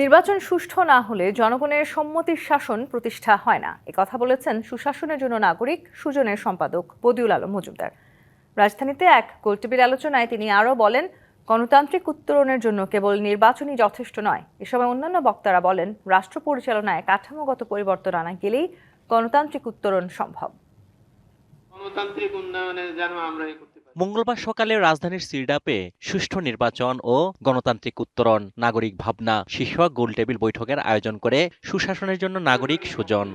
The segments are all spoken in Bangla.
নির্বাচন সুষ্ঠু না হলে জনগণের সম্মতির শাসন প্রতিষ্ঠা হয় না। কথা বলেছেন সুশাসনের জন্য নাগরিক সুজনের সম্পাদক বদিউল আলম মজুমদার। রাজধানীতে এক গোলটেবিল আলোচনায় তিনি আরও বলেন, গণতান্ত্রিক উত্তরণের জন্য কেবল নির্বাচনই যথেষ্ট নয়। এ সময় অন্যান্য বক্তারা বলেন, রাষ্ট্র পরিচালনায় কাঠামোগত পরিবর্তন আনা গেলেই গণতান্ত্রিক উত্তরণ সম্ভব। গণতান্ত্রিক আমরা মঙ্গলবার সকালে রাজধানীর সিরডাপে সুষ্ঠু নির্বাচন ও গণতান্ত্রিক উত্তরণ, নাগরিক ভাবনা শীর্ষক গোলটেবিল বৈঠকের আয়োজন করে সুশাসনের জন্য নাগরিক সুজন।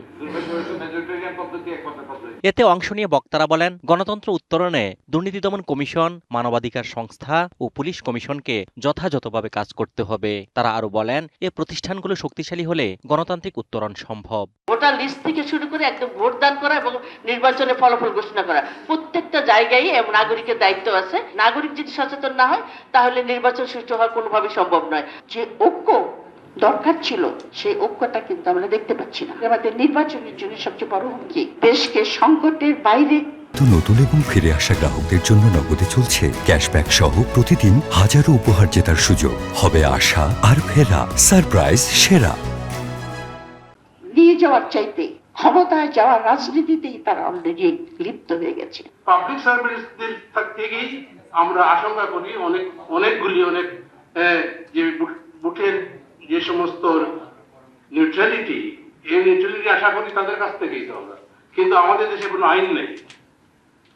এতে অংশ নিয়ে বক্তারা বলেন, গণতন্ত্র উত্তরণে দুর্নীতি দমন কমিশন, মানবাধিকার সংস্থা ও পুলিশ কমিশনকে যথাযথভাবে কাজ করতে হবে। তারা আরও বলেন, এ প্রতিষ্ঠানগুলো শক্তিশালী হলে গণতান্ত্রিক উত্তরণ সম্ভব। ভোটার লিস্ট থেকে শুরু করে একদম ভোট দান করা এবং নির্বাচনের ফলাফল ঘোষণা করা। প্রত্যেকটা জায়গায় নাগরিকের দায়িত্ব আছে। নাগরিক যদি সচেতন না হয়, তাহলে নির্বাচন সুষ্ঠু হওয়ার কোনোভাবে সম্ভব নয়। যে ঐক্য দরকার ছিল সেই ঐক্যটা কিন্তু আমরা দেখতে পাচ্ছি না। আমাদের নির্বাচনের জন্য সবচেয়ে বড় হুমকি দেশকে সংকটের বাইরে তো নতুন এবং ফিরে আসা গ্রাহকদের জন্য নগদে চলছে ক্যাশব্যাক সহ প্রতিদিন হাজারো উপহার জেতার সুযোগ। হবে আশা আর ফেরা সারপ্রাইজ সেরা। নিয়ে যাওয়ার চাইতে ক্ষমতায় যাওয়ার রাজনীতিতেই তারা অলরেডি লিপ্ত হয়ে গেছে। পাবলিক সার্ভিসদের থেকেই আমরা আশঙ্কা করি অনেক অনেকগুলি অনেক আহ, যে বুট- বুথের যে সমস্ত নিউট্রালিটি এই নিউট্রালিটি আশা করি তাদের কাছ থেকেই তো আমরা। কিন্তু আমাদের দেশে কোনো আইন নেই।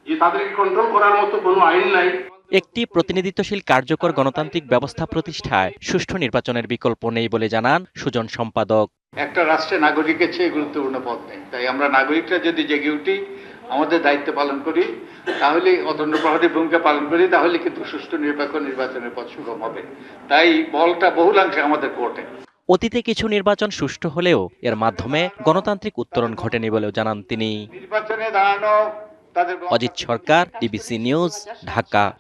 যে তাদেরকে কন্ট্রোল করার মতো কোনো আইন নাই। একটি প্রতিনিধিত্বশীল কার্যকর গণতান্ত্রিক ব্যবস্থা প্রতিষ্ঠায় সুষ্ঠু নির্বাচনের বিকল্প নেই বলে জানান সুজন সম্পাদক। একটা রাষ্ট্রে নাগরিকের চেয়ে গুরুত্বপূর্ণ পদ নেই। তাই আমরা নাগরিকরা যদি জেগে উঠি আমাদের দায়িত্ব পালন করি তাহলে অতন্য প্রহরীর ভূমিকা পালন করি তাহলে কিন্তু সুষ্ঠু নিরপেক্ষ নির্বাচনের পথ সুগম হবে। তাই বলটা বহুলাংশে আমাদের কোর্টে অতীতে কিছু নির্বাচন সুষ্ঠু হলেও এর মাধ্যমে গণতান্ত্রিক উত্তরণ ঘটেনি বলেও জানান তিনি। নির্বাচনে দাঁড়ানো অজিত সরকার ডিবিসি নিউজ ঢাকা।